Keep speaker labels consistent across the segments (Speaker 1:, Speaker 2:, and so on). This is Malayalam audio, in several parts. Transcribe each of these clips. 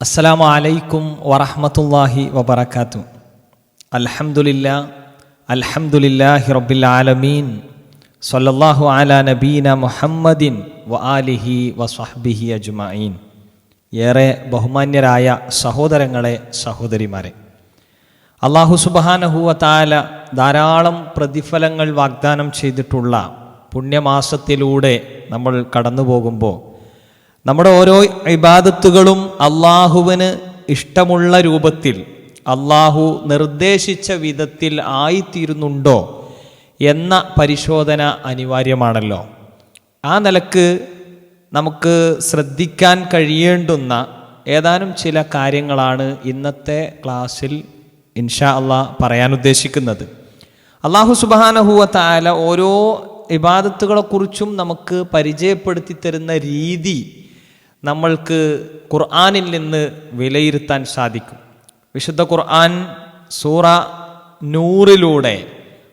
Speaker 1: അസ്സലാമു അലൈക്കും വറഹമത്തല്ലാഹി വബർക്കാത്തു അൽഹംദുലില്ലാ അൽഹംദുലില്ലാഹി റബ്ബിൽ ആലമീൻ. സ്വല്ലല്ലാഹു അലാ നബീന മുഹമ്മദിൻ വ ആലിഹി വസ്വഹ്ബിഹി അജ്മഈൻ. ഏറെ ബഹുമാന്യരായ സഹോദരങ്ങളെ സഹോദരിമാരെ. അള്ളാഹു സുബഹാനഹുവ താല ധാരാളം പ്രതിഫലങ്ങൾ വാഗ്ദാനം ചെയ്തിട്ടുള്ള പുണ്യമാസത്തിലൂടെ നമ്മൾ കടന്നു പോകുമ്പോൾ നമ്മുടെ ഓരോ ഇബാദത്തുകളും അള്ളാഹുവിന് ഇഷ്ടമുള്ള രൂപത്തിൽ അള്ളാഹു നിർദ്ദേശിച്ച വിധത്തിൽ ആയിത്തീരുന്നുണ്ടോ എന്ന പരിശോധന അനിവാര്യമാണല്ലോ. ആ നിലയ്ക്ക് നമുക്ക് ശ്രദ്ധിക്കാൻ കഴിയേണ്ടുന്ന ഏതാനും ചില കാര്യങ്ങളാണ് ഇന്നത്തെ ക്ലാസ്സിൽ ഇൻഷാ അള്ളാഹ് പറയാൻ ഉദ്ദേശിക്കുന്നത്. അള്ളാഹു സുബാനഹുവ താല ഓരോ ഇബാദത്തുകളെക്കുറിച്ചും നമുക്ക് പരിചയപ്പെടുത്തി തരുന്ന രീതി നമ്മൾക്ക് ഖുർആാനിൽ നിന്ന് വിലയിരുത്താൻ സാധിക്കും. വിശുദ്ധ ഖുർആൻ സൂറ നൂറിലൂടെ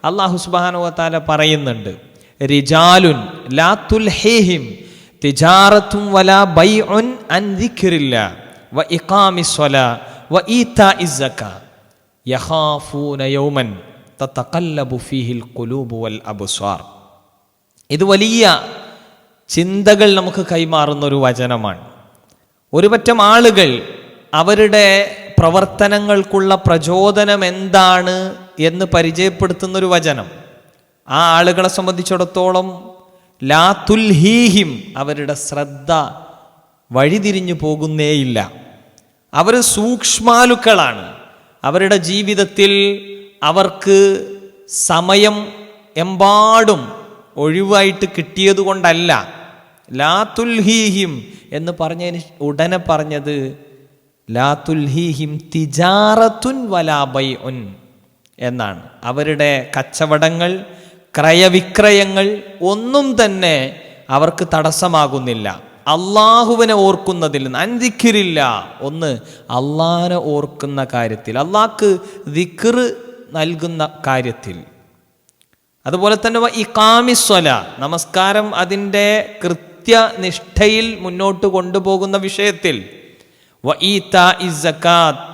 Speaker 1: അള്ളാഹു സുബാനുവത്താല പറയുന്നുണ്ട്. റിജാലുൻ ലാ തുൽഹിഹിം തിജാറത്തും വല ബൈഉൻ അൻ ദിക്രില്ല വ ഇഖാമിസ് സ്വലാ വ ഈത്ത ഇസക്ക യഹാഫൂന യൗമൻ തതഖല്ലബു ഫീഹിൽ ഖുലൂബു വൽ അബ്സ്വാർ ഇത് വലിയ ചിന്തകൾ നമുക്ക് കൈമാറുന്ന ഒരു വചനമാണ്. ഒരുപറ്റം ആളുകൾ അവരുടെ പ്രവർത്തനങ്ങൾക്കുള്ള പ്രചോദനം എന്താണ് എന്ന് പരിചയപ്പെടുത്തുന്ന ഒരു വചനം. ആ ആളുകളെ സംബന്ധിച്ചിടത്തോളം ലാ തുൽഹീഹിം അവരുടെ ശ്രദ്ധ വഴിതിരിഞ്ഞു പോകുന്നേയില്ല. അവർ സൂക്ഷ്മാലുക്കളാണ്. അവരുടെ ജീവിതത്തിൽ അവർക്ക് സമയം എമ്പാടും ഒഴിവായിട്ട് കിട്ടിയത് കൊണ്ടല്ല ലാ തുൽഹീഹിം എന്ന് പറഞ്ഞതിന് ഉടനെ പറഞ്ഞത് ലാതുൽഹീഹിം തിജാറത്തുൻ വലാബൈ ഉൻ എന്നാണ്. അവരുടെ കച്ചവടങ്ങൾ ക്രയവിക്രയങ്ങൾ ഒന്നും തന്നെ അവർക്ക് തടസ്സമാകുന്നില്ല. അള്ളാഹുവിനെ ഓർക്കുന്നതിൽ നിന്ന് അൻതിക്കിരില്ല ഒന്ന് അള്ളാഹിനെ ഓർക്കുന്ന കാര്യത്തിൽ അള്ളാഹ്ക്ക് ദിക്ർ നൽകുന്ന കാര്യത്തിൽ. അതുപോലെ തന്നെ വ കാമിസ്വല നമസ്കാരം അതിന്റെ കൃത്യനിഷ്ഠയിൽ മുന്നോട്ട് കൊണ്ടുപോകുന്ന വിഷയത്തിൽ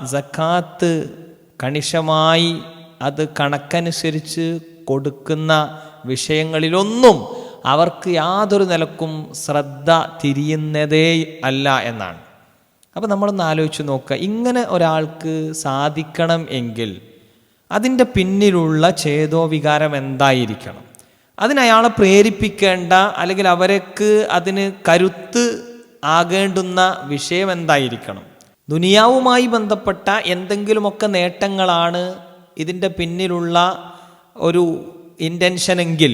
Speaker 1: സക്കാത്ത് കണിശമായി അത് കണക്കനുസരിച്ച് കൊടുക്കുന്ന വിഷയങ്ങളിലൊന്നും അവർക്ക് യാതൊരു നിലക്കും ശ്രദ്ധ തിരിയുന്നതേ അല്ല എന്നാണ്. അപ്പം നമ്മളൊന്ന് ആലോചിച്ച് നോക്കുക. ഇങ്ങനെ ഒരാൾക്ക് സാധിക്കണം എങ്കിൽ അതിന്റെ പിന്നിലുള്ള ഛേദോവികാരം എന്തായിരിക്കണം? അതിനയാളെ പ്രേരിപ്പിക്കേണ്ട അല്ലെങ്കിൽ അവർക്ക് അതിന് കരുത്ത് ആകേണ്ടുന്ന വിഷയം എന്തായിരിക്കണം? ദുനിയാവുമായി ബന്ധപ്പെട്ട എന്തെങ്കിലുമൊക്കെ നേട്ടങ്ങളാണ് ഇതിന്റെ പിന്നിലുള്ള ഒരു ഇന്റൻഷനെങ്കിൽ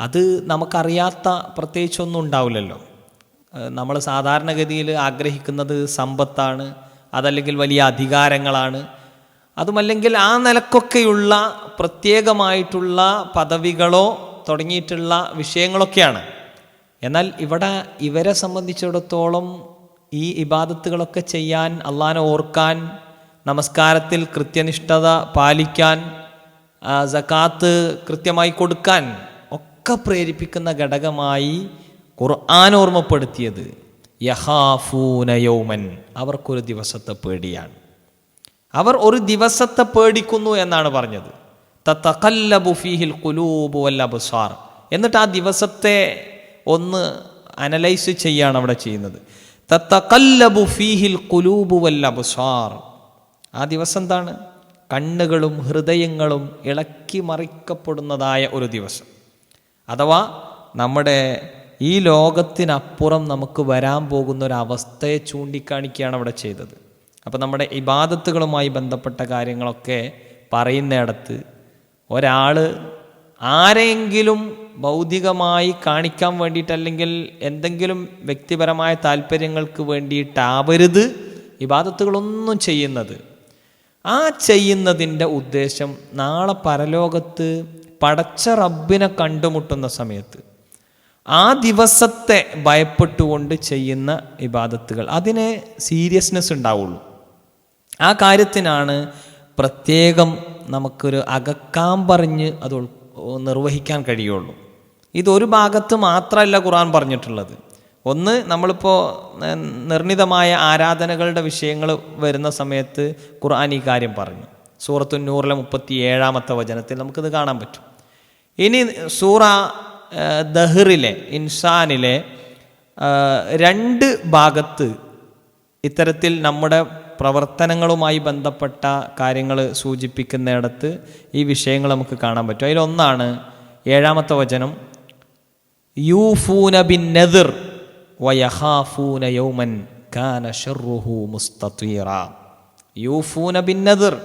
Speaker 1: അത് നമുക്കറിയാത്ത പ്രത്യേകിച്ചൊന്നും ഉണ്ടാവില്ലല്ലോ. നമ്മൾ സാധാരണഗതിയിൽ ആഗ്രഹിക്കുന്നത് സമ്പത്താണ് അതല്ലെങ്കിൽ വലിയ അധികാരങ്ങളാണ്. അതുമല്ലെങ്കിൽ ആ നിലക്കൊക്കെയുള്ള പ്രത്യേകമായിട്ടുള്ള പദവികളോ തുടങ്ങിയിട്ടുള്ള വിഷയങ്ങളൊക്കെയാണ്. എന്നാൽ ഇവിടെ ഇവരെ സംബന്ധിച്ചിടത്തോളം ഈ ഇബാദത്തുകളൊക്കെ ചെയ്യാൻ അള്ളാനെ ഓർക്കാൻ നമസ്കാരത്തിൽ കൃത്യനിഷ്ഠത പാലിക്കാൻ സക്കാത്ത് കൃത്യമായി കൊടുക്കാൻ ഒക്കെ പ്രേരിപ്പിക്കുന്ന ഘടകമായി ഖുർആൻ ഓർമ്മപ്പെടുത്തിയത്. യഹാഫൂനയോമൻ അവർക്കൊരു ദിവസത്തെ പേടിയാണ്. അവർ ഒരു ദിവസത്തെ പേടിക്കുന്നു എന്നാണ് പറഞ്ഞത്. എന്നിട്ട് ആ ദിവസത്തെ ഒന്ന് അനലൈസ് ചെയ്യാണ് അവിടെ ചെയ്യുന്നത്. തത്തഖല്ലബു ഫീഹിൽ കുലൂബു വൽ അബ്സാർ. ആ ദിവസം എന്താണ്? കണ്ണുകളും ഹൃദയങ്ങളും ഇളക്കി മറിക്കപ്പെടുന്നതായ ഒരു ദിവസം. അഥവാ നമ്മുടെ ഈ ലോകത്തിനപ്പുറം നമുക്ക് വരാൻ പോകുന്ന ഒരു അവസ്ഥയെ ചൂണ്ടിക്കാണിക്കുകയാണ് അവിടെ ചെയ്തത്. അപ്പോൾ നമ്മുടെ ഇബാദത്തുകളുമായി ബന്ധപ്പെട്ട കാര്യങ്ങളൊക്കെ പറയുന്നിടത്ത് ഒരാൾ ആരെങ്കിലും ഭൗതികമായി കാണിക്കാൻ വേണ്ടിയിട്ടല്ലെങ്കിൽ എന്തെങ്കിലും വ്യക്തിപരമായ താല്പര്യങ്ങൾക്ക് വേണ്ടിയിട്ടാവരുത് ഇബാദത്തുകളൊന്നും ചെയ്യുന്നത്. ആ ചെയ്യുന്നതിന്റെ ഉദ്ദേശം നാളെ പരലോകത്ത് പടച്ച റബ്ബിനെ കണ്ടുമുട്ടുന്ന സമയത്ത് ആ ദിവസത്തെ ഭയപ്പെട്ടുകൊണ്ട് ചെയ്യുന്ന ഇബാദത്തുകൾ. അതിന് സീരിയസ്നെസ് ഉണ്ടാവുള്ളൂ. ആ കാര്യത്തിനാണ് പ്രത്യേകം നമുക്കൊരു അകക്കാം പറഞ്ഞ് അത് നിർവഹിക്കാൻ കഴിയുള്ളൂ. ഇതൊരു ഭാഗത്ത് മാത്രമല്ല ഖുറാൻ പറഞ്ഞിട്ടുള്ളത്. ഒന്ന് നമ്മളിപ്പോൾ നിർണിതമായ ആരാധനകളുടെ വിഷയങ്ങൾ വരുന്ന സമയത്ത് ഖുർആൻ ഈ കാര്യം പറഞ്ഞു. സൂറത്തു നൂറിലെ മുപ്പത്തി ഏഴാമത്തെ വചനത്തിൽ നമുക്കിത് കാണാൻ പറ്റും. ഇനി സൂറ ദഹ്റിലെ ഇൻസാനിലെ രണ്ട് ഭാഗത്ത് ഇത്തരത്തിൽ നമ്മുടെ പ്രവർത്തനങ്ങളുമായി ബന്ധപ്പെട്ട കാര്യങ്ങൾ സൂചിപ്പിക്കുന്നിടത്ത് ഈ വിഷയങ്ങൾ നമുക്ക് കാണാൻ പറ്റും. അതിലൊന്നാണ് ഏഴാമത്തെ വചനം യൂഫൂന ബിൻ നദിർ വയഹാഫൂന യൗമൻ കാന ഷർറുഹു യു യൂഫൂന ബിൻ നദിർ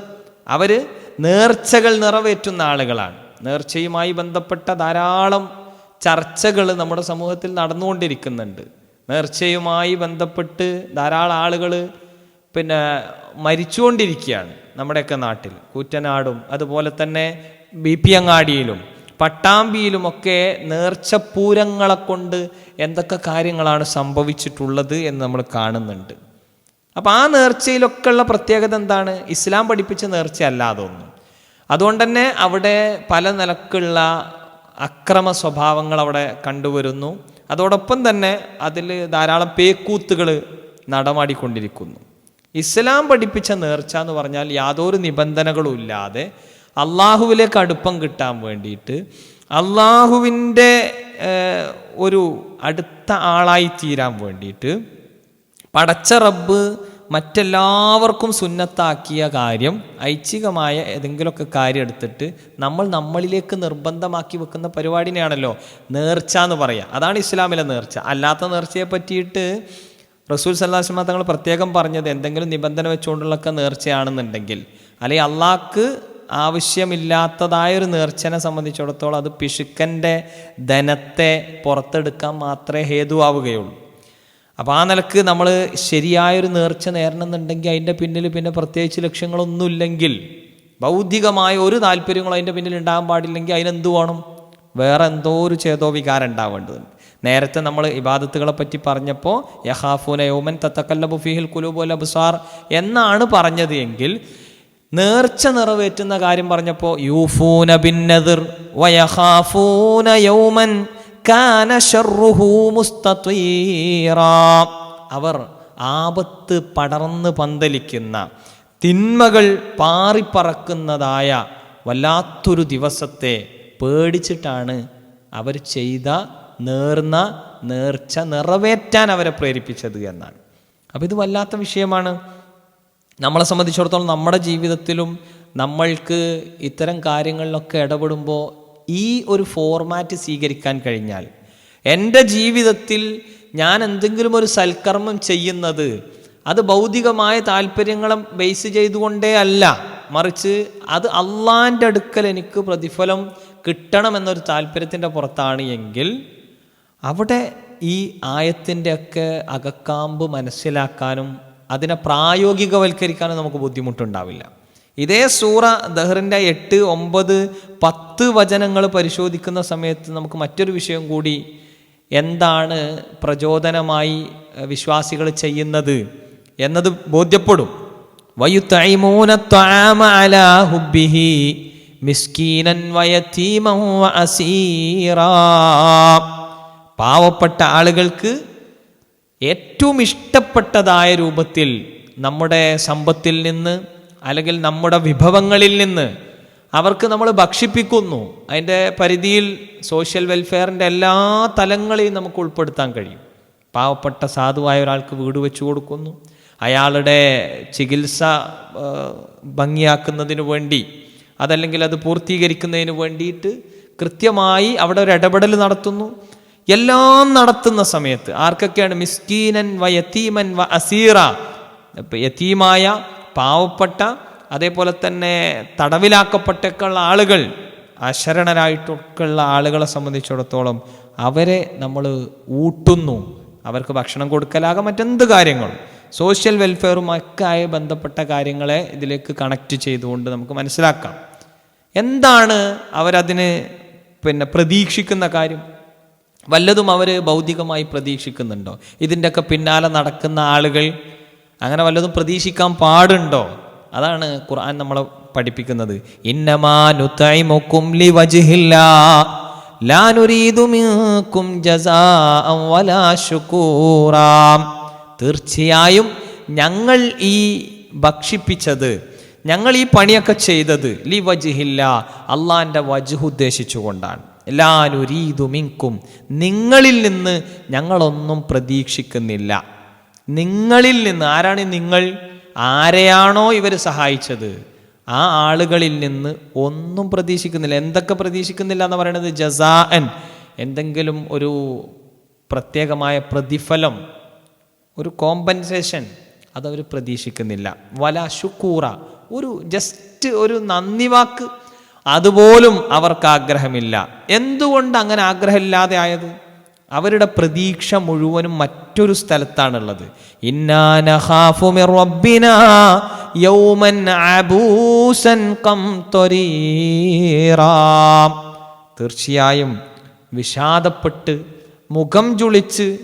Speaker 1: അവർ നേർച്ചകൾ നിറവേറ്റുന്ന ആളുകളാണ്. നേർച്ചയുമായി ബന്ധപ്പെട്ട ധാരാളം ചർച്ചകൾ നമ്മുടെ സമൂഹത്തിൽ നടന്നുകൊണ്ടിരിക്കുന്നുണ്ട്. നേർച്ചയുമായി ബന്ധപ്പെട്ട് ധാരാളം ആളുകൾ പിന്നെ മരിച്ചുകൊണ്ടിരിക്കുകയാണ് നമ്മുടെയൊക്കെ നാട്ടിൽ. കൂറ്റനാടും അതുപോലെ തന്നെ ബി പി അങ്ങാടിയിലും പട്ടാമ്പിയിലുമൊക്കെ നേർച്ചപ്പൂരങ്ങളെ കൊണ്ട് എന്തൊക്കെ കാര്യങ്ങളാണ് സംഭവിച്ചിട്ടുള്ളത് എന്ന് നമ്മൾ കാണുന്നുണ്ട്. അപ്പോൾ ആ നേർച്ചയിലൊക്കെ ഉള്ള പ്രത്യേകത എന്താണ്? ഇസ്ലാം പഠിപ്പിച്ച നേർച്ച അല്ലാതെ ഒന്നും. അതുകൊണ്ട് തന്നെ അവിടെ പല നിലക്കുള്ള അക്രമ സ്വഭാവങ്ങൾ അവിടെ കണ്ടുവരുന്നു. അതോടൊപ്പം തന്നെ അതിൽ ധാരാളം പേക്കൂത്തുകൾ നടമാടിക്കൊണ്ടിരിക്കുന്നു. ഇസ്ലാം പഠിപ്പിച്ച നേർച്ച എന്ന് പറഞ്ഞാൽ യാതൊരു നിബന്ധനകളും ഇല്ലാതെ അള്ളാഹുവിലേക്ക് അടുപ്പം കിട്ടാൻ വേണ്ടിയിട്ട് അള്ളാഹുവിന്റെ ഒരു അടുത്ത ആളായി തീരാൻ വേണ്ടിയിട്ട് പടച്ച റബ്ബ് മറ്റെല്ലാവർക്കും സുന്നത്താക്കിയ കാര്യം ഐച്ഛികമായ ഏതെങ്കിലുമൊക്കെ കാര്യം എടുത്തിട്ട് നമ്മൾ നമ്മളിലേക്ക് നിർബന്ധമാക്കി വെക്കുന്ന പരിപാടിനെയാണല്ലോ നേർച്ച എന്ന് പറയുക. അതാണ് ഇസ്ലാമിലെ നേർച്ച. അല്ലാത്ത നേർച്ചയെ പറ്റിയിട്ട് റസൂൽ സല്ലാസ്മ തങ്ങൾ പ്രത്യേകം പറഞ്ഞത് എന്തെങ്കിലും നിബന്ധന വെച്ചുകൊണ്ടുള്ളൊക്കെ നേർച്ചയാണെന്നുണ്ടെങ്കിൽ അല്ലെങ്കിൽ അള്ളാഹ്ക്ക് ആവശ്യമില്ലാത്തതായ ഒരു നേർച്ചനെ സംബന്ധിച്ചിടത്തോളം അത് പിശുക്കന്റെ ധനത്തെ പുറത്തെടുക്കാൻ മാത്രമേ ഹേതുവാവുകയുള്ളൂ. അപ്പോൾ ആ നിലയ്ക്ക് നമ്മൾ ശരിയായൊരു നേർച്ച നേരണമെന്നുണ്ടെങ്കിൽ അതിന്റെ പിന്നിൽ പിന്നെ പ്രത്യേകിച്ച് ലക്ഷ്യങ്ങളൊന്നുമില്ലെങ്കിൽ ബൗദ്ധികമായ ഒരു താല്പര്യങ്ങളും അതിന്റെ പിന്നിൽ ഉണ്ടാകാൻ പാടില്ലെങ്കിൽ അതിനെന്ത് വേണം? വേറെ എന്തോ ഒരു ചേതോ വികാരം ഉണ്ടാവേണ്ടതുണ്ട്. നേരത്തെ നമ്മൾ ഇബാദത്തുകളെ പറ്റി പറഞ്ഞപ്പോൾ യഹാഫൂന യോമൻ തത്തക്കല്ലബു ഫിഹിൽ കുലുബുൽ അബ്സാർ എന്നാണ് പറഞ്ഞത് എങ്കിൽ നേർച്ച നിറവേറ്റുന്ന കാര്യം പറഞ്ഞപ്പോൾ യൂഫൂന ബിന്നതിർ വയഹാഫൂന യൗമൻ കാന ഷർറുഹു അവർ ആപത്ത് പടർന്ന് പന്തലിക്കുന്ന തിന്മകൾ പാറിപ്പറക്കുന്നതായ വല്ലാത്തൊരു ദിവസത്തെ പേടിച്ചിട്ടാണ് അവർ ചെയ്ത നേർന്ന നേർച്ച നിറവേറ്റാൻ അവരെ പ്രേരിപ്പിച്ചത് എന്നാണ്. അപ്പോൾ ഇത് വല്ലാത്ത വിഷയമാണ്. നമ്മളെ സംബന്ധിച്ചിടത്തോളം നമ്മുടെ ജീവിതത്തിലും നമ്മൾക്ക് ഇത്തരം കാര്യങ്ങളിലൊക്കെ ഇടപെടുമ്പോൾ ഈ ഒരു ഫോർമാറ്റ് സ്വീകരിക്കാൻ കഴിഞ്ഞാൽ എന്റെ ജീവിതത്തിൽ ഞാൻ എന്തെങ്കിലും ഒരു സൽക്കർമ്മം ചെയ്യുന്നത് അത് ഭൗതികമായ താല്പര്യങ്ങളെ ബേസ് ചെയ്തുകൊണ്ടേ അല്ല. മറിച്ച് അത് അള്ളാന്റെ അടുക്കൽ എനിക്ക് പ്രതിഫലം കിട്ടണമെന്നൊരു താല്പര്യത്തിന്റെ പുറത്താണ് എങ്കിൽ അവിടെ ഈ ആയത്തിന്റെ ഒക്കെ അകക്കാമ്പ് മനസ്സിലാക്കാനും അതിനെ പ്രായോഗികവൽക്കരിക്കാനും നമുക്ക് ബുദ്ധിമുട്ടുണ്ടാവില്ല. ഇതേ സൂറ ദഹറിന്റെ എട്ട് ഒമ്പത് പത്ത് വചനങ്ങൾ പരിശോധിക്കുന്ന സമയത്ത് നമുക്ക് മറ്റൊരു വിഷയം കൂടി എന്താണ് പ്രചോദനമായി വിശ്വാസികൾ ചെയ്യുന്നത് എന്നത് ബോധ്യപ്പെടും. മിസ്കീനൻ വയതീമൻ വഅസീറാ പാവപ്പെട്ട ആളുകൾക്ക് ഏറ്റവും ഇഷ്ടപ്പെട്ടതായ രൂപത്തിൽ നമ്മുടെ സമ്പത്തിൽ നിന്ന് അല്ലെങ്കിൽ നമ്മുടെ വിഭവങ്ങളിൽ നിന്ന് അവർക്ക് നമ്മൾ ഭക്ഷിപ്പിക്കുന്നു. അതിന്റെ പരിധിയിൽ സോഷ്യൽ വെൽഫെയറിന്റെ എല്ലാ തലങ്ങളെയും നമുക്ക് ഉൾപ്പെടുത്താൻ കഴിയും. പാവപ്പെട്ട സാധുവായ ഒരാൾക്ക് വീട് വെച്ചു കൊടുക്കുന്നു. അയാളുടെ ചികിത്സ ഭംഗിയാക്കുന്നതിന് വേണ്ടി അതല്ലെങ്കിൽ അത് പൂർത്തീകരിക്കുന്നതിന് വേണ്ടിയിട്ട് കൃത്യമായി അവിടെ ഒരു ഇടപെടൽ നടത്തുന്നു. എല്ലാം നടത്തുന്ന സമയത്ത് ആർക്കൊക്കെയാണ്? മിസ്കീനൻ വ യത്തീമൻ വ അസീറ. യത്തീമായ പാവപ്പെട്ട അതേപോലെ തന്നെ തടവിലാക്കപ്പെട്ടൊക്കെയുള്ള ആളുകൾ അശരണരായിട്ടൊക്കെയുള്ള ആളുകളെ സംബന്ധിച്ചിടത്തോളം അവരെ നമ്മൾ ഊട്ടുന്നു. അവർക്ക് ഭക്ഷണം കൊടുക്കലാകാം മറ്റെന്ത് കാര്യങ്ങളും? സോഷ്യൽ വെൽഫെയറുമൊക്കെ ആയി ബന്ധപ്പെട്ട കാര്യങ്ങളെ ഇതിലേക്ക് കണക്റ്റ് ചെയ്തുകൊണ്ട് നമുക്ക് മനസ്സിലാക്കാം. എന്താണ് അവരതിന് പിന്നെ പ്രതീക്ഷിക്കുന്ന കാര്യം? വല്ലതും അവർ ഭൗതികമായി പ്രതീക്ഷിക്കുന്നുണ്ടോ? ഇതിന്റെയൊക്കെ പിന്നാലെ നടക്കുന്ന ആളുകൾ അങ്ങനെ വല്ലതും പ്രതീക്ഷിക്കാൻ പാടുണ്ടോ? അതാണ് ഖുർആൻ നമ്മളെ പഠിപ്പിക്കുന്നത്. തീർച്ചയായും ഞങ്ങൾ ഈ ഭക്ഷിപ്പിച്ചത് ഞങ്ങൾ ഈ പണിയൊക്കെ ചെയ്തത് ലി വജുഹില്ല അള്ളാന്റെ വജുഹ് ഉദ്ദേശിച്ചുകൊണ്ടാണ്. നുരീദു നിങ്ങളിൽ നിന്ന് ഞങ്ങളൊന്നും പ്രതീക്ഷിക്കുന്നില്ല. നിങ്ങളിൽ നിന്ന് ആരാണ് നിങ്ങൾ? ആരെയാണോ ഇവർ സഹായിച്ചത്? ആ ആളുകളിൽ നിന്ന് ഒന്നും പ്രതീക്ഷിക്കുന്നില്ല. എന്തൊക്കെ പ്രതീക്ഷിക്കുന്നില്ല എന്ന് പറയുന്നത് ജസാഅൻ എന്തെങ്കിലും ഒരു പ്രത്യേകമായ പ്രതിഫലം ഒരു കോമ്പൻസേഷൻ അതവർ പ്രതീക്ഷിക്കുന്നില്ല. വല ശുക്കൂറ ഒരു ജസ്റ്റ് ഒരു നന്ദി വാക്ക് അതുപോലും അവർക്ക് ആഗ്രഹമില്ല എന്തുകൊണ്ട് അങ്ങനെ ആഗ്രഹമില്ലാതെ ആയത്? അവരുടെ പ്രതീക്ഷ മുഴുവനും മറ്റൊരു സ്ഥലത്താണുള്ളത്. തീർച്ചയായും വിഷാദപ്പെട്ട് മുഖം ചുളിച്ച്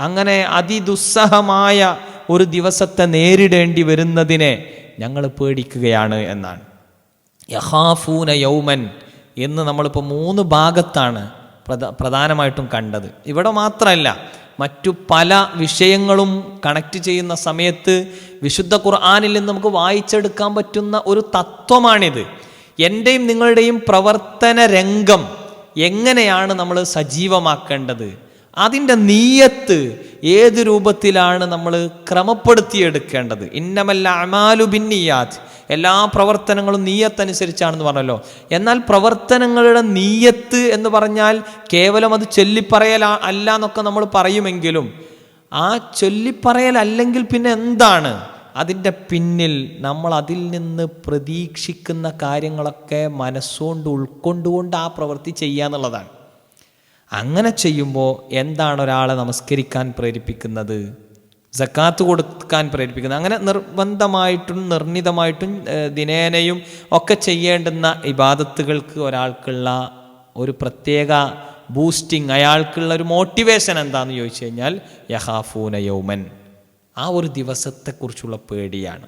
Speaker 1: അങ്ങനെ അതിദുസ്സഹമായ ഒരു ദിവസത്തെ നേരിടേണ്ടി വരുന്നതിനെ ഞങ്ങൾ പേടിക്കുകയാണ് എന്നാണ്. യഹാഫൂന യൗമൻ എന്ന് നമ്മളിപ്പോൾ മൂന്ന് ഭാഗത്താണ് പ്രധ പ്രധാനമായിട്ടും കണ്ടത്. ഇവിടെ മാത്രമല്ല മറ്റു പല വിഷയങ്ങളും കണക്ട് ചെയ്യുന്ന സമയത്ത് വിശുദ്ധ ഖുർആാനിൽ നിന്ന് നമുക്ക് വായിച്ചെടുക്കാൻ പറ്റുന്ന ഒരു തത്വമാണിത്. എന്റെയും നിങ്ങളുടെയും പ്രവർത്തന രംഗം എങ്ങനെയാണ് നമ്മൾ സജീവമാക്കേണ്ടത്? അതിന്റെ നീയത്ത് ഏത് രൂപത്തിലാണ് നമ്മൾ ക്രമപ്പെടുത്തിയെടുക്കേണ്ടത്? ഇന്നമല്ല അമാലു ബിന്നിയാത്ത് എല്ലാ പ്രവർത്തനങ്ങളും നീയത്തനുസരിച്ചാണെന്ന് പറഞ്ഞല്ലോ. എന്നാൽ പ്രവർത്തനങ്ങളുടെ നീയത്ത് എന്ന് പറഞ്ഞാൽ കേവലം അത് ചൊല്ലിപ്പറയൽ അല്ല എന്നൊക്കെ നമ്മൾ പറയുമെങ്കിലും ആ ചൊല്ലിപ്പറയൽ അല്ലെങ്കിൽ പിന്നെ എന്താണ്? അതിന്റെ പിന്നിൽ നമ്മൾ അതിൽ നിന്ന് പ്രതീക്ഷിക്കുന്ന കാര്യങ്ങളൊക്കെ മനസ്സുകൊണ്ട് ഉൾക്കൊണ്ടുകൊണ്ട് ആ പ്രവൃത്തി ചെയ്യുക എന്നുള്ളതാണ്. അങ്ങനെ ചെയ്യുമ്പോൾ എന്താണ് ഒരാളെ നമസ്കരിക്കാൻ പ്രേരിപ്പിക്കുന്നത്? സക്കാത്ത് കൊടുക്കാൻ പ്രേരിപ്പിക്കുന്നത് അങ്ങനെ നിർബന്ധമായിട്ടും നിർണിതമായിട്ടും ദിനേനയും ഒക്കെ ചെയ്യേണ്ടുന്ന ഇബാദത്തുകൾക്ക് ഒരാൾക്കുള്ള ഒരു പ്രത്യേക ബൂസ്റ്റിംഗ് അയാൾക്കുള്ള ഒരു മോട്ടിവേഷൻ എന്താണെന്ന് ചോദിച്ചു കഴിഞ്ഞാൽ യഹാഫൂന യൗമൻ. ആ ഒരു ദിവസത്തെക്കുറിച്ചുള്ള പേടിയാണ്.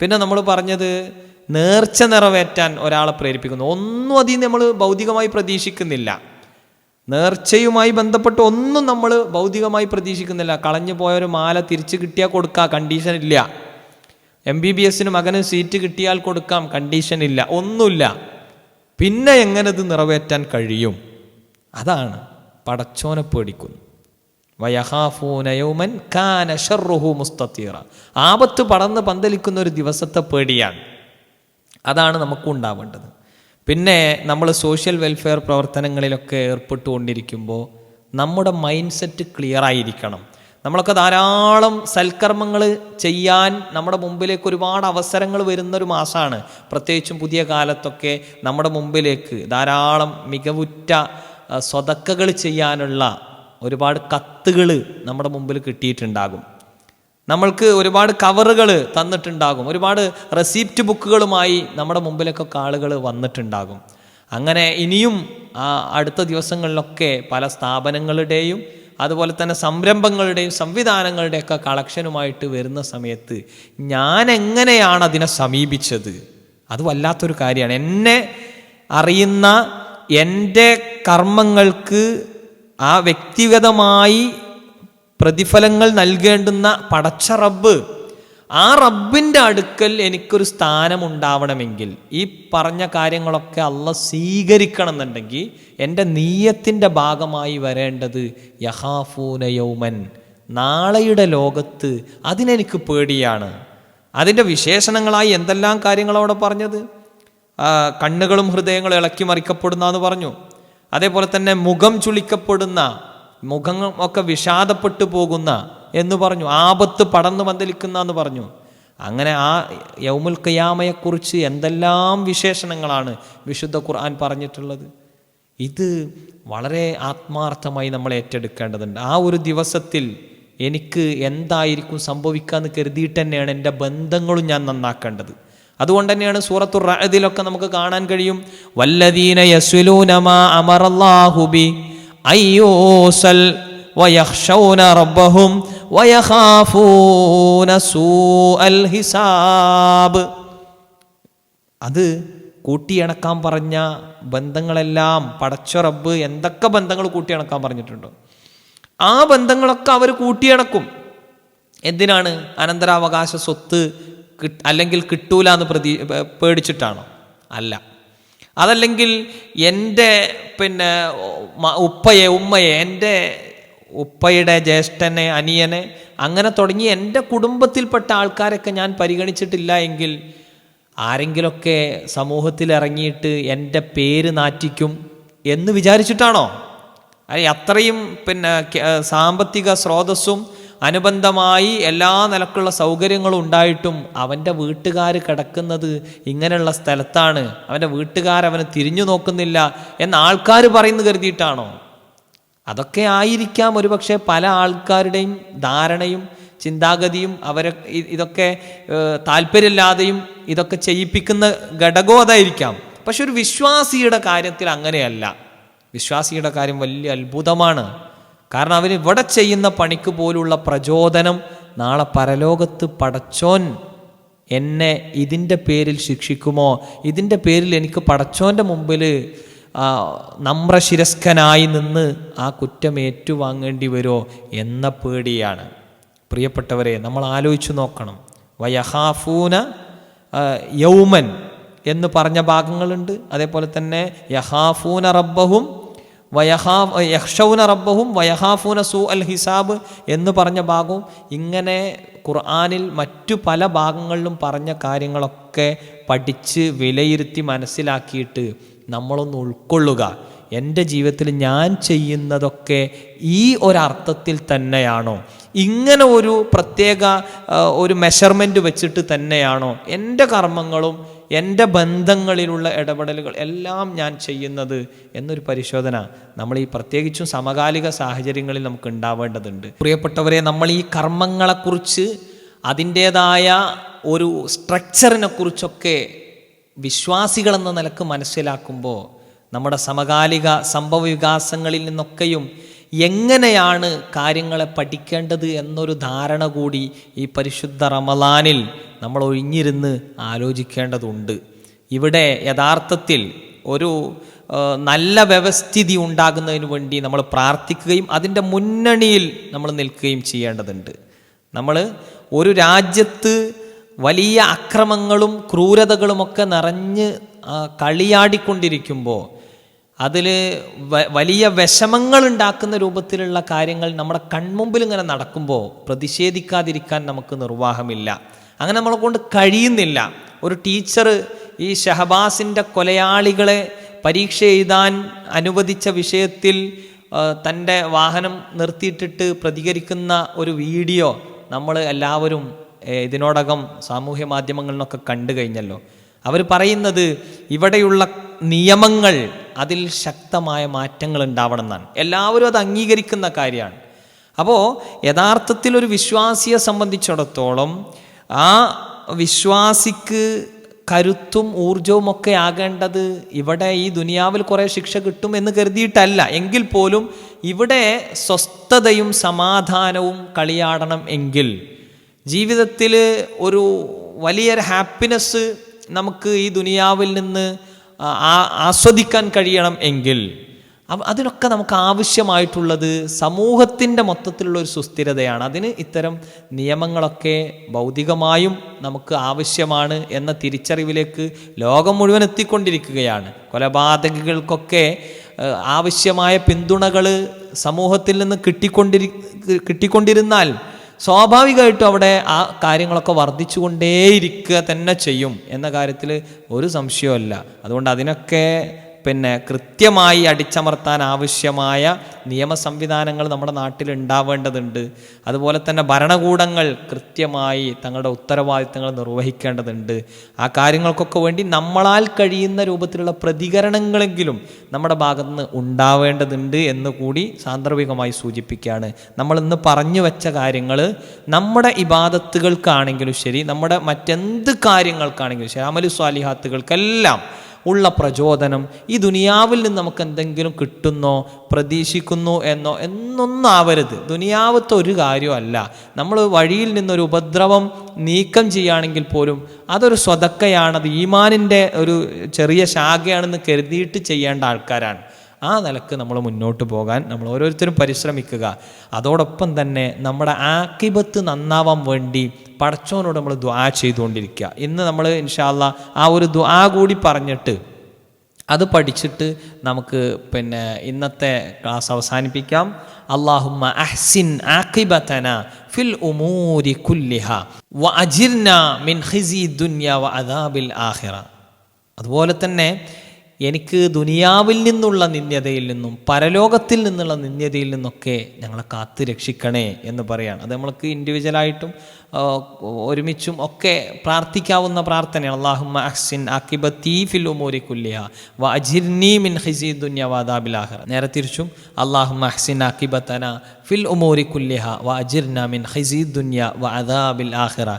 Speaker 1: പിന്നെ നമ്മൾ പറഞ്ഞത് നേർച്ച നിറവേറ്റാൻ ഒരാളെ പ്രേരിപ്പിക്കുന്നു. ഒന്നും അതിൽ നമ്മൾ ഭൗതികമായി പ്രതീക്ഷിക്കുന്നില്ല. നേർച്ചയുമായി ബന്ധപ്പെട്ട് ഒന്നും നമ്മൾ ഭൗതികമായി പ്രതീക്ഷിക്കുന്നില്ല. കളഞ്ഞു പോയ ഒരു മാല തിരിച്ചു കിട്ടിയാൽ കൊടുക്കാം കണ്ടീഷൻ ഇല്ല. എം ബി ബി എസിന് മകന് സീറ്റ് കിട്ടിയാൽ കൊടുക്കാം കണ്ടീഷൻ ഇല്ല. ഒന്നുമില്ല. പിന്നെ എങ്ങനെ ഇത് നിറവേറ്റാൻ കഴിയും? അതാണ് പടച്ചോനെ പേടിക്കുന്നു. കാന ആപത്ത് പടന്ന് പന്തലിക്കുന്ന ഒരു ദിവസത്തെ പേടിയാണ്. അതാണ് നമുക്കും ഉണ്ടാവേണ്ടത്. പിന്നെ നമ്മൾ സോഷ്യൽ വെൽഫെയർ പ്രവർത്തനങ്ങളിലൊക്കെ ഏർപ്പെട്ടുകൊണ്ടിരിക്കുമ്പോൾ നമ്മുടെ മൈൻഡ് സെറ്റ് ക്ലിയർ ആയിരിക്കണം. നമ്മളൊക്കെ ധാരാളം സൽക്കർമ്മങ്ങൾ ചെയ്യാൻ നമ്മുടെ മുമ്പിലേക്ക് ഒരുപാട് അവസരങ്ങൾ വരുന്നൊരു മാസമാണ്. പ്രത്യേകിച്ചും പുതിയ കാലത്തൊക്കെ നമ്മുടെ മുമ്പിലേക്ക് ധാരാളം മികവുറ്റ സ്വതക്കകൾ ചെയ്യാനുള്ള ഒരുപാട് കത്തുകൾ നമ്മുടെ മുമ്പിൽ കിട്ടിയിട്ടുണ്ടാകും. നമ്മൾക്ക് ഒരുപാട് കവറുകൾ തന്നിട്ടുണ്ടാകും. ഒരുപാട് റെസിപ്റ്റ് ബുക്കുകളുമായി നമ്മുടെ മുമ്പിലൊക്കെ ആളുകൾ വന്നിട്ടുണ്ടാകും. അങ്ങനെ ഇനിയും ആ അടുത്ത ദിവസങ്ങളിലൊക്കെ പല സ്ഥാപനങ്ങളുടെയും അതുപോലെ തന്നെ സംരംഭങ്ങളുടെയും സംവിധാനങ്ങളുടെയൊക്കെ കളക്ഷനുമായിട്ട് വരുന്ന സമയത്ത് ഞാൻ എങ്ങനെയാണ് അതിനെ സമീപിച്ചത്? അത് വല്ലാത്തൊരു കാര്യമാണ്. എന്നെ അറിയുന്ന എന്റെ കർമ്മങ്ങൾക്ക് ആ വ്യക്തിഗതമായി പ്രതിഫലങ്ങൾ നൽകേണ്ടുന്ന പടച്ച റബ്ബ് ആ റബ്ബിന്റെ അടുക്കൽ എനിക്കൊരു സ്ഥാനം ഉണ്ടാവണമെങ്കിൽ ഈ പറഞ്ഞ കാര്യങ്ങളൊക്കെ അല്ല സ്വീകരിക്കണം എന്നുണ്ടെങ്കിൽ എന്റെ നീയത്തിന്റെ ഭാഗമായി വരേണ്ടത് യഹാഫൂന യൗമൻ നാളെയുടെ ലോകത്ത് അതിനെനിക്ക് പേടിയാണ്. അതിന്റെ വിശേഷണങ്ങളായി എന്തെല്ലാം കാര്യങ്ങളവിടെ പറഞ്ഞത്? കണ്ണുകളും ഹൃദയങ്ങളും ഇളക്കി മറിക്കപ്പെടുന്ന എന്ന് പറഞ്ഞു. അതേപോലെ തന്നെ മുഖം ചുളിക്കപ്പെടുന്ന മുഖം ഒക്കെ വിഷാദപ്പെട്ടു പോകുന്ന എന്ന് പറഞ്ഞു. ആപത്ത് പടന്നു വന്നിരിക്കുന്ന എന്ന് പറഞ്ഞു. അങ്ങനെ ആ യൗമുൽ ഖിയാമയെക്കുറിച്ച് എന്തെല്ലാം വിശേഷണങ്ങളാണ് വിശുദ്ധ ഖുർആൻ പറഞ്ഞിട്ടുള്ളത്? ഇത് വളരെ ആത്മാർത്ഥമായി നമ്മൾ ഏറ്റെടുക്കേണ്ടതുണ്ട്. ആ ഒരു ദിവസത്തിൽ എനിക്ക് എന്തായിരിക്കും സംഭവിക്കാന്ന് കരുതിയിട്ട് തന്നെയാണ് എന്റെ ബന്ധങ്ങളും ഞാൻ നന്നാക്കേണ്ടത്. അതുകൊണ്ട് തന്നെയാണ് സൂറത്തു റഅദിലൊക്കെ നമുക്ക് കാണാൻ കഴിയും. വല്ലദീന യസ്വലൂനമാ മാ അമറല്ലാഹു ബി റബ്ബഹും ഹിസാബ്. അത് കൂട്ടിയിണക്കാൻ പറഞ്ഞ ബന്ധങ്ങളെല്ലാം പടച്ച റബ്ബ് എന്തൊക്കെ ബന്ധങ്ങൾ കൂട്ടിയിണക്കാൻ പറഞ്ഞിട്ടുണ്ടോ? ആ ബന്ധങ്ങളൊക്കെ അവർ കൂട്ടിയിണക്കും. എന്തിനാണ്? അനന്തരാവകാശ സ്വത്ത് അല്ലെങ്കിൽ കിട്ടൂല എന്ന് പ്രതി പേടിച്ചിട്ടാണോ? അല്ല. അതല്ലെങ്കിൽ എന്റെ പിന്നെ ഉപ്പയെ ഉമ്മയെ എന്റെ ഉപ്പയുടെ ജ്യേഷ്ഠനെ അനിയനെ അങ്ങനെ തുടങ്ങി എന്റെ കുടുംബത്തിൽപ്പെട്ട ആൾക്കാരൊക്കെ ഞാൻ പരിഗണിച്ചിട്ടില്ല എങ്കിൽ ആരെങ്കിലൊക്കെ സമൂഹത്തിൽ ഇറങ്ങിയിട്ട് എന്റെ പേര് നാറ്റിക്കും എന്ന് വിചാരിച്ചിട്ടാണോ? അത്രയും പിന്നെ സാമ്പത്തിക സ്രോതസ്സും അനുബന്ധമായി എല്ലാ നിലക്കുള്ള സൗകര്യങ്ങളും ഉണ്ടായിട്ടും അവന്റെ വീട്ടുകാർ കിടക്കുന്നത് ഇങ്ങനെയുള്ള സ്ഥലത്താണ്. അവന്റെ വീട്ടുകാർ അവനെ തിരിഞ്ഞു നോക്കുന്നില്ല എന്ന് ആൾക്കാർ പറയുന്നു കരുതിയിട്ടാണോ? അതൊക്കെ ആയിരിക്കാം ഒരുപക്ഷെ പല ആൾക്കാരുടെയും ധാരണയും ചിന്താഗതിയും അവരെ ഇതൊക്കെ താല്പര്യമില്ലാതെയും ഇതൊക്കെ ചെയ്യിപ്പിക്കുന്ന ഘടകവും അതായിരിക്കാം. പക്ഷെ ഒരു വിശ്വാസിയുടെ കാര്യത്തിൽ അങ്ങനെയല്ല. വിശ്വാസിയുടെ കാര്യം വലിയ അത്ഭുതമാണ്. കാരണം അവർ ഇവിടെ ചെയ്യുന്ന പണിക്ക് പോലുള്ള പ്രചോദനം നാളെ പരലോകത്ത് പടച്ചോൻ എന്നെ ഇതിന്റെ പേരിൽ ശിക്ഷിക്കുമോ? ഇതിന്റെ പേരിൽ എനിക്ക് പടച്ചോന്റെ മുമ്പിൽ നമ്രശിരസ്കനായി നിന്ന് ആ കുറ്റം ഏറ്റുവാങ്ങേണ്ടി വരുമോ എന്ന പേടിയാണ്. പ്രിയപ്പെട്ടവരെ നമ്മൾ ആലോചിച്ചു നോക്കണം. വയഹാഫൂന യൗമൻ എന്ന് പറഞ്ഞ ഭാഗങ്ങളുണ്ട്. അതേപോലെ തന്നെ യഹാഫൂന റബ്ബഹും വയഹാ യഹ്ഷൗന റബ്ബഹും വയഹാഫൂന സു അൽ ഹിസാബ് എന്ന് പറഞ്ഞ ഭാഗവും ഇങ്ങനെ ഖുർആാനിൽ മറ്റു പല ഭാഗങ്ങളിലും പറഞ്ഞ കാര്യങ്ങളൊക്കെ പഠിച്ച് വിലയിരുത്തി മനസ്സിലാക്കിയിട്ട് നമ്മളൊന്ന് ഉൾക്കൊള്ളുക. എന്റെ ജീവിതത്തിൽ ഞാൻ ചെയ്യുന്നതൊക്കെ ഈ ഒരർത്ഥത്തിൽ തന്നെയാണോ? ഇങ്ങനെ ഒരു പ്രത്യേക ഒരു മെഷർമെന്റ് വെച്ചിട്ട് തന്നെയാണോ? എന്റെ കർമ്മങ്ങളും എന്റെ ബന്ധങ്ങളിലുള്ള ഇടപെടലുകൾ എല്ലാം ഞാൻ ചെയ്യുന്നത് എന്നൊരു പരിശോധന നമ്മൾ ഈ പ്രത്യേകിച്ചും സമകാലിക സാഹചര്യങ്ങളിൽ നമുക്ക് ഉണ്ടാവേണ്ടതുണ്ട്. പ്രിയപ്പെട്ടവരെ നമ്മൾ ഈ കർമ്മങ്ങളെക്കുറിച്ച് അതിന്റേതായ ഒരു സ്ട്രക്ചറിനെ കുറിച്ചൊക്കെ വിശ്വാസികളെന്ന നിലയ്ക്ക് മനസ്സിലാക്കുമ്പോൾ നമ്മുടെ സമകാലിക സംഭവ വികാസങ്ങളിൽ നിന്നൊക്കെയും എങ്ങനെയാണ് കാര്യങ്ങളെ പഠിക്കേണ്ടത് എന്നൊരു ധാരണ കൂടി ഈ പരിശുദ്ധ റമലാനിൽ നമ്മൾ ഒഴിഞ്ഞിരുന്ന് ആലോചിക്കേണ്ടതുണ്ട്. ഇവിടെ യഥാർത്ഥത്തിൽ ഒരു നല്ല വ്യവസ്ഥിതി ഉണ്ടാകുന്നതിന് വേണ്ടി നമ്മൾ പ്രാർത്ഥിക്കുകയും അതിന്റെ മുന്നണിയിൽ നമ്മൾ നിൽക്കുകയും ചെയ്യേണ്ടതുണ്ട്. നമ്മൾ ഒരു രാജ്യത്ത് വലിയ അക്രമങ്ങളും ക്രൂരതകളുമൊക്കെ നിറഞ്ഞ് കളിയാടിക്കൊണ്ടിരിക്കുമ്പോൾ അതിൽ വലിയ വിഷമങ്ങൾ ഉണ്ടാക്കുന്ന രൂപത്തിലുള്ള കാര്യങ്ങൾ നമ്മുടെ കൺമുമ്പിൽ ഇങ്ങനെ നടക്കുമ്പോൾ പ്രതിഷേധിക്കാതിരിക്കാൻ നമുക്ക് നിർവാഹമില്ല. അങ്ങനെ നമ്മളെ കൊണ്ട് കഴിയുന്നില്ല. ഒരു ടീച്ചർ ഈ ഷഹബാസിന്റെ കൊലയാളികളെ പരീക്ഷ എഴുതാൻ അനുവദിച്ച വിഷയത്തിൽ തന്റെ വാഹനം നിർത്തിയിട്ടിട്ട് പ്രതികരിക്കുന്ന ഒരു വീഡിയോ നമ്മൾ എല്ലാവരും ഇതിനോടകം സാമൂഹ്യ മാധ്യമങ്ങളിലൊക്കെ കണ്ടു കഴിഞ്ഞല്ലോ. അവർ പറയുന്നത് ഇവിടെയുള്ള നിയമങ്ങൾ അതിൽ ശക്തമായ മാറ്റങ്ങൾ ഉണ്ടാവണം എന്നാണ് എല്ലാവരും അത് അംഗീകരിക്കുന്ന കാര്യമാണ്. അപ്പോൾ യഥാർത്ഥത്തിൽ ഒരു വിശ്വാസിയെ സംബന്ധിച്ചിടത്തോളം ആ വിശ്വാസിക്ക് കരുത്തും ഊർജവും ഒക്കെ ആകേണ്ടത് ഇവിടെ ഈ ദുനിയാവിൽ കുറേ ശിക്ഷ കിട്ടും എന്ന് കരുതിയിട്ടല്ല. എങ്കിൽ പോലും ഇവിടെ സ്വസ്ഥതയും സമാധാനവും കളിയാടണം എങ്കിൽ ജീവിതത്തിൽ ഒരു വലിയൊരു ഹാപ്പിനെസ് നമുക്ക് ഈ ദുനിയാവിൽ നിന്ന് ആസ്വദിക്കാൻ കഴിയണം എങ്കിൽ. അതിനൊക്കെ നമുക്ക് ആവശ്യമായിട്ടുള്ളത് സമൂഹത്തിന്റെ മൊത്തത്തിലുള്ള ഒരു സുസ്ഥിരതയാണ്. അതിന് ഇത്തരം നിയമങ്ങളൊക്കെ ഭൗതികമായും നമുക്ക് ആവശ്യമാണ് എന്ന തിരിച്ചറിവിലേക്ക് ലോകം മുഴുവൻ എത്തിക്കൊണ്ടിരിക്കുകയാണ്. കൊലപാതകങ്ങൾക്കൊക്കെ ആവശ്യമായ പിന്തുണകൾ സമൂഹത്തിൽ നിന്ന് കിട്ടിക്കൊണ്ടിരി കിട്ടിക്കൊണ്ടിരുന്നാൽ സ്വാഭാവികമായിട്ടും അവിടെ ആ കാര്യങ്ങളൊക്കെ വർദ്ധിച്ചുകൊണ്ടേയിരിക്കുക തന്നെ ചെയ്യും എന്ന കാര്യത്തിൽ ഒരു സംശയമല്ല അതുകൊണ്ട് അതിനൊക്കെ പിന്നെ കൃത്യമായി അടിച്ചമർത്താൻ ആവശ്യമായ നിയമ സംവിധാനങ്ങൾ നമ്മുടെ നാട്ടിൽ ഉണ്ടാവേണ്ടതുണ്ട്. അതുപോലെ തന്നെ ഭരണകൂടങ്ങൾ കൃത്യമായി തങ്ങളുടെ ഉത്തരവാദിത്തങ്ങൾ നിർവഹിക്കേണ്ടതുണ്ട്. ആ കാര്യങ്ങൾക്കൊക്കെ വേണ്ടി നമ്മളാൽ കഴിയുന്ന രൂപത്തിലുള്ള പ്രതികരണങ്ങളെങ്കിലും നമ്മുടെ ഭാഗത്ത് നിന്ന് ഉണ്ടാവേണ്ടതുണ്ട് എന്ന് കൂടി സാന്ദർഭികമായി സൂചിപ്പിക്കുകയാണ്. നമ്മൾ ഇന്ന് പറഞ്ഞു വെച്ച കാര്യങ്ങൾ നമ്മുടെ ഇബാദത്തുകൾക്കാണെങ്കിലും ശരി നമ്മുടെ മറ്റെന്ത് കാര്യങ്ങൾക്കാണെങ്കിലും ശരി അമലു സ്വാലിഹാത്തുകൾക്കെല്ലാം ഉള്ള പ്രചോദനം ഈ ദുനിയാവിൽ നിന്ന് നമുക്ക് എന്തെങ്കിലും കിട്ടുന്നോ പ്രതീക്ഷിക്കുന്നു എന്നോ എന്നൊന്നും ആവരുത്. ദുനിയാവത്തെ ഒരു കാര്യമല്ല നമ്മൾ വഴിയിൽ നിന്നൊരു ഉപദ്രവം നീക്കം ചെയ്യുകയാണെങ്കിൽ പോലും അതൊരു സ്വതക്കയാണ് അത് ഈമാനിന്റെ ഒരു ചെറിയ ശാഖയാണെന്ന് കരുതിയിട്ട് ചെയ്യേണ്ട ആൾക്കാരാണ്. ആ നിലയ്ക്ക് നമ്മൾ മുന്നോട്ട് പോകാൻ നമ്മൾ ഓരോരുത്തരും പരിശ്രമിക്കുക. അതോടൊപ്പം തന്നെ നമ്മുടെ ആക്കിബത്ത് നന്നാവാൻ വേണ്ടി പടച്ചോനോട് നമ്മൾ ദ്വാ ചെയ്തുകൊണ്ടിരിക്കുക. ഇന്ന് നമ്മൾ ഇൻഷാല്ല ആ ഒരു ദ്വാ കൂടി പറഞ്ഞിട്ട് അത് പഠിച്ചിട്ട് നമുക്ക് പിന്നെ ഇന്നത്തെ ക്ലാസ് അവസാനിപ്പിക്കാം. അള്ളാഹുമ്മ അഹ്സിൻ ആഖിബതന ഫിൽ ഉമൂരി കുല്ലിഹ വ അജിർന മിൻ ഖിസി ദുനിയ വ അദാബിൽ ആഖിറ. അതുപോലെ തന്നെ എനിക്ക് ദുനിയാവിൽ നിന്നുള്ള നിന്ദ്യതയിൽ നിന്നും പരലോകത്തിൽ നിന്നുള്ള നിന്ദ്യതയിൽ നിന്നൊക്കെ ഞങ്ങളെ കാത്ത് രക്ഷിക്കണേ എന്ന് പറയാണ്. അത് നമ്മൾക്ക് ഇൻഡിവിജ്വലായിട്ടും ഒരുമിച്ചും ഒക്കെ പ്രാർത്ഥിക്കാവുന്ന പ്രാർത്ഥനയാണ്. അള്ളാഹുമ്മ അഹ്സിൻ അക്കിബ ഫിൽ ഉമൂരി കുല്യ വ അജിർനി മിൻ ഹിസി ദുന്യ വാദാബിൽ ആഖിറ. നേരെ തിരിച്ചും അള്ളാഹുമ്മ അഹ്സിൻ തന ഫിൽ ഉമോരി കുല്യഹ വ അജിർന മിൻ ഹിസി ദുന്യ വ അദാബിൽ ആഖിറ.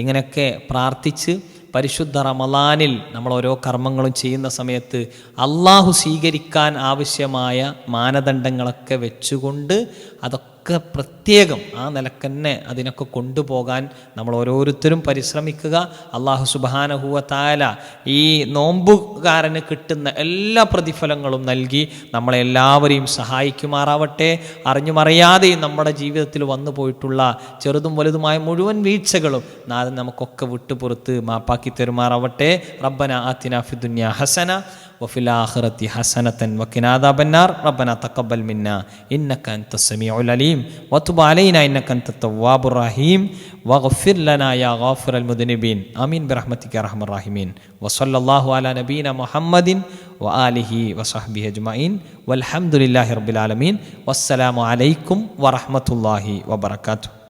Speaker 1: ഇങ്ങനെയൊക്കെ പ്രാർത്ഥിച്ച് പരിശുദ്ധ റമലാനിൽ നമ്മൾ ഓരോ കർമ്മങ്ങളും ചെയ്യുന്ന സമയത്ത് അള്ളാഹു സ്വീകരിക്കാൻ ആവശ്യമായ മാനദണ്ഡങ്ങളൊക്കെ വെച്ചുകൊണ്ട് അതൊക്കെ പ്രത്യേകം ആ നിലക്കന്നെ അതിനൊക്കെ കൊണ്ടുപോകാൻ നമ്മൾ ഓരോരുത്തരും പരിശ്രമിക്കുക. അള്ളാഹു സുബാനഹുവ താല ഈ നോമ്പുകാരന് കിട്ടുന്ന എല്ലാ പ്രതിഫലങ്ങളും നൽകി നമ്മളെ എല്ലാവരെയും സഹായിക്കുമാറാവട്ടെ. അറിഞ്ഞുമറിയാതെയും നമ്മുടെ ജീവിതത്തിൽ വന്നു പോയിട്ടുള്ള ചെറുതും വലുതുമായ മുഴുവൻ വീഴ്ചകളും നാളെ നമുക്കൊക്കെ വിട്ടുപുറത്ത് മാപ്പാക്കി തരുമാറാവട്ടെ. റബ്ബന ആത്തിന ഫിദുന്യ ഹസന. وفي الآخرة حسنة وقنا عذاب النار. ربنا تقبل منا. إنك أنت السميع العليم. وتب علينا. إنك أنت التواب الرحيم. واغفر لنا يا غافر المذنبين. آمين. برحمتك يا أرحم الراحمين. وصلى الله على نبينا محمد وآله وصحبه أجمعين. والحمد لله رب العالمين. والسلام عليكم ورحمة الله وبركاته.